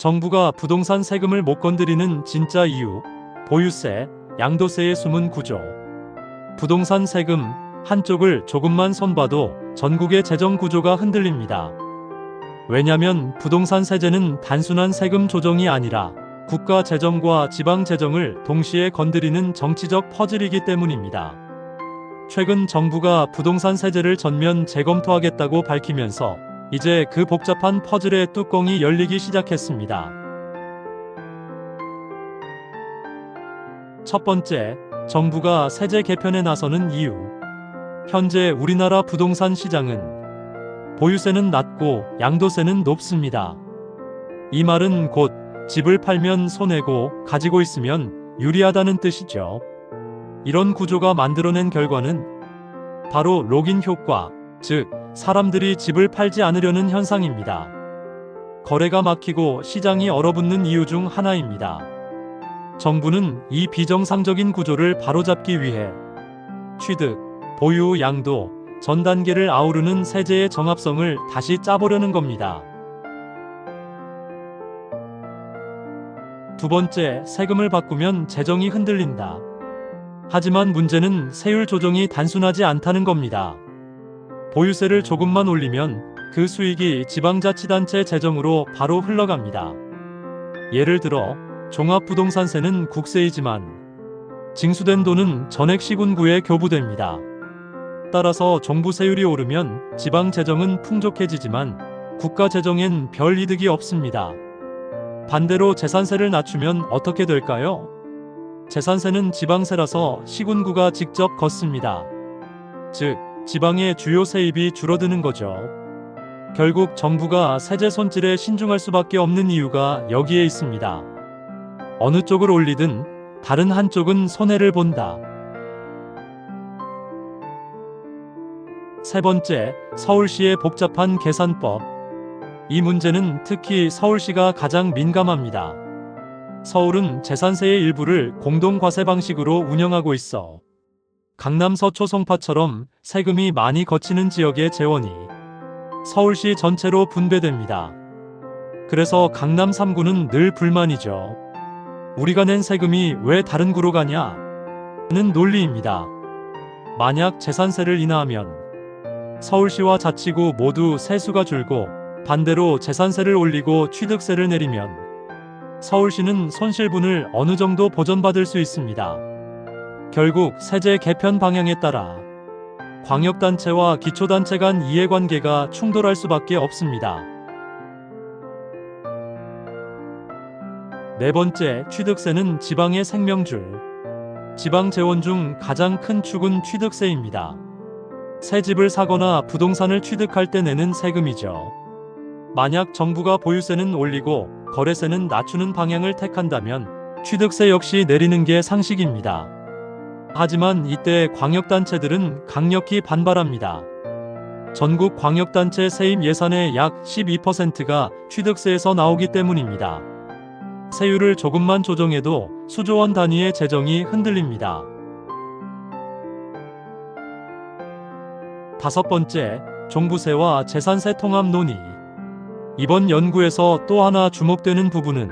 정부가 부동산 세금을 못 건드리는 진짜 이유, 보유세, 양도세의 숨은 구조. 부동산 세금 한쪽을 조금만 손봐도 전국의 재정 구조가 흔들립니다. 왜냐면 부동산 세제는 단순한 세금 조정이 아니라 국가 재정과 지방 재정을 동시에 건드리는 정치적 퍼즐이기 때문입니다. 최근 정부가 부동산 세제를 전면 재검토하겠다고 밝히면서 이제 그 복잡한 퍼즐의 뚜껑이 열리기 시작했습니다. 첫 번째, 정부가 세제 개편에 나서는 이유. 현재 우리나라 부동산 시장은 보유세는 낮고 양도세는 높습니다. 이 말은 곧 집을 팔면 손해고 가지고 있으면 유리하다는 뜻이죠. 이런 구조가 만들어낸 결과는 바로 로긴 효과, 즉, 사람들이 집을 팔지 않으려는 현상입니다. 거래가 막히고 시장이 얼어붙는 이유 중 하나입니다. 정부는 이 비정상적인 구조를 바로잡기 위해 취득, 보유, 양도, 전 단계를 아우르는 세제의 정합성을 다시 짜보려는 겁니다. 두 번째, 세금을 바꾸면 재정이 흔들린다. 하지만 문제는 세율 조정이 단순하지 않다는 겁니다. 보유세를 조금만 올리면 그 수익이 지방자치단체 재정으로 바로 흘러갑니다. 예를 들어 종합부동산세는 국세이지만 징수된 돈은 전액 시군구에 교부됩니다. 따라서 정부 세율이 오르면 지방 재정은 풍족해지지만 국가 재정엔 별 이득이 없습니다. 반대로 재산세를 낮추면 어떻게 될까요? 재산세는 지방세라서 시군구가 직접 걷습니다. 즉, 지방의 주요 세입이 줄어드는 거죠. 결국 정부가 세제 손질에 신중할 수밖에 없는 이유가 여기에 있습니다. 어느 쪽을 올리든 다른 한쪽은 손해를 본다. 세 번째, 서울시의 복잡한 계산법. 이 문제는 특히 서울시가 가장 민감합니다. 서울은 재산세의 일부를 공동과세 방식으로 운영하고 있어 강남 서초 송파처럼 세금이 많이 거치는 지역의 재원이 서울시 전체로 분배됩니다. 그래서 강남 3구는 늘 불만이죠. 우리가 낸 세금이 왜 다른 구로 가냐? 는 논리입니다. 만약 재산세를 인하하면 서울시와 자치구 모두 세수가 줄고 반대로 재산세를 올리고 취득세를 내리면 서울시는 손실분을 어느 정도 보전받을 수 있습니다. 결국 세제 개편 방향에 따라 광역단체와 기초단체 간 이해관계가 충돌할 수밖에 없습니다. 네 번째, 취득세는 지방의 생명줄. 지방 재원 중 가장 큰 축은 취득세입니다. 새 집을 사거나 부동산을 취득할 때 내는 세금이죠. 만약 정부가 보유세는 올리고 거래세는 낮추는 방향을 택한다면 취득세 역시 내리는 게 상식입니다. 하지만 이때 광역단체들은 강력히 반발합니다. 전국 광역단체 세입 예산의 약 12%가 취득세에서 나오기 때문입니다. 세율을 조금만 조정해도 수조원 단위의 재정이 흔들립니다. 다섯 번째, 종부세와 재산세 통합 논의. 이번 연구에서 또 하나 주목되는 부분은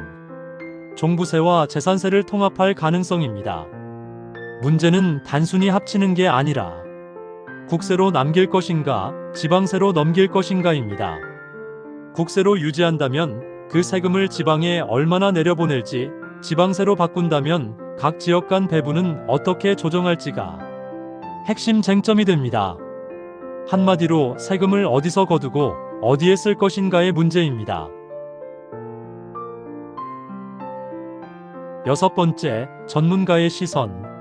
종부세와 재산세를 통합할 가능성입니다. 문제는 단순히 합치는 게 아니라 국세로 남길 것인가, 지방세로 넘길 것인가입니다. 국세로 유지한다면 그 세금을 지방에 얼마나 내려보낼지, 지방세로 바꾼다면 각 지역 간 배분은 어떻게 조정할지가 핵심 쟁점이 됩니다. 한마디로 세금을 어디서 거두고 어디에 쓸 것인가의 문제입니다. 여섯 번째, 전문가의 시선.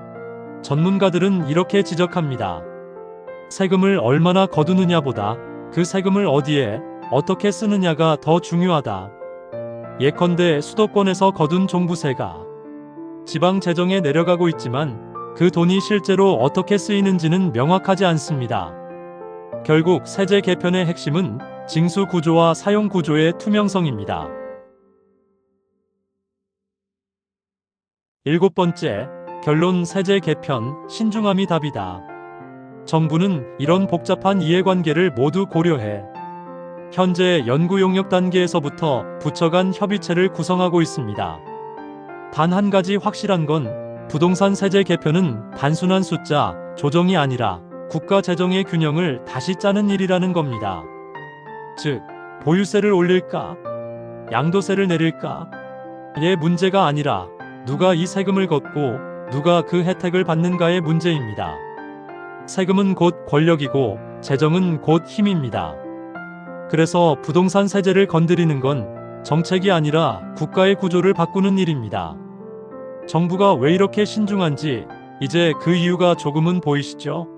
전문가들은 이렇게 지적합니다. 세금을 얼마나 거두느냐보다 그 세금을 어디에 어떻게 쓰느냐가 더 중요하다. 예컨대 수도권에서 거둔 종부세가 지방 재정에 내려가고 있지만 그 돈이 실제로 어떻게 쓰이는지는 명확하지 않습니다. 결국 세제 개편의 핵심은 징수 구조와 사용 구조의 투명성입니다. 일곱 번째, 결론 세제 개편, 신중함이 답이다. 정부는 이런 복잡한 이해관계를 모두 고려해 현재 연구 용역 단계에서부터 부처 간 협의체를 구성하고 있습니다. 단 한 가지 확실한 건 부동산 세제 개편은 단순한 숫자 조정이 아니라 국가 재정의 균형을 다시 짜는 일이라는 겁니다. 즉, 보유세를 올릴까? 양도세를 내릴까? 의 문제가 아니라 누가 이 세금을 걷고 누가 그 혜택을 받는가의 문제입니다. 세금은 곧 권력이고 재정은 곧 힘입니다. 그래서 부동산 세제를 건드리는 건 정책이 아니라 국가의 구조를 바꾸는 일입니다. 정부가 왜 이렇게 신중한지 이제 그 이유가 조금은 보이시죠?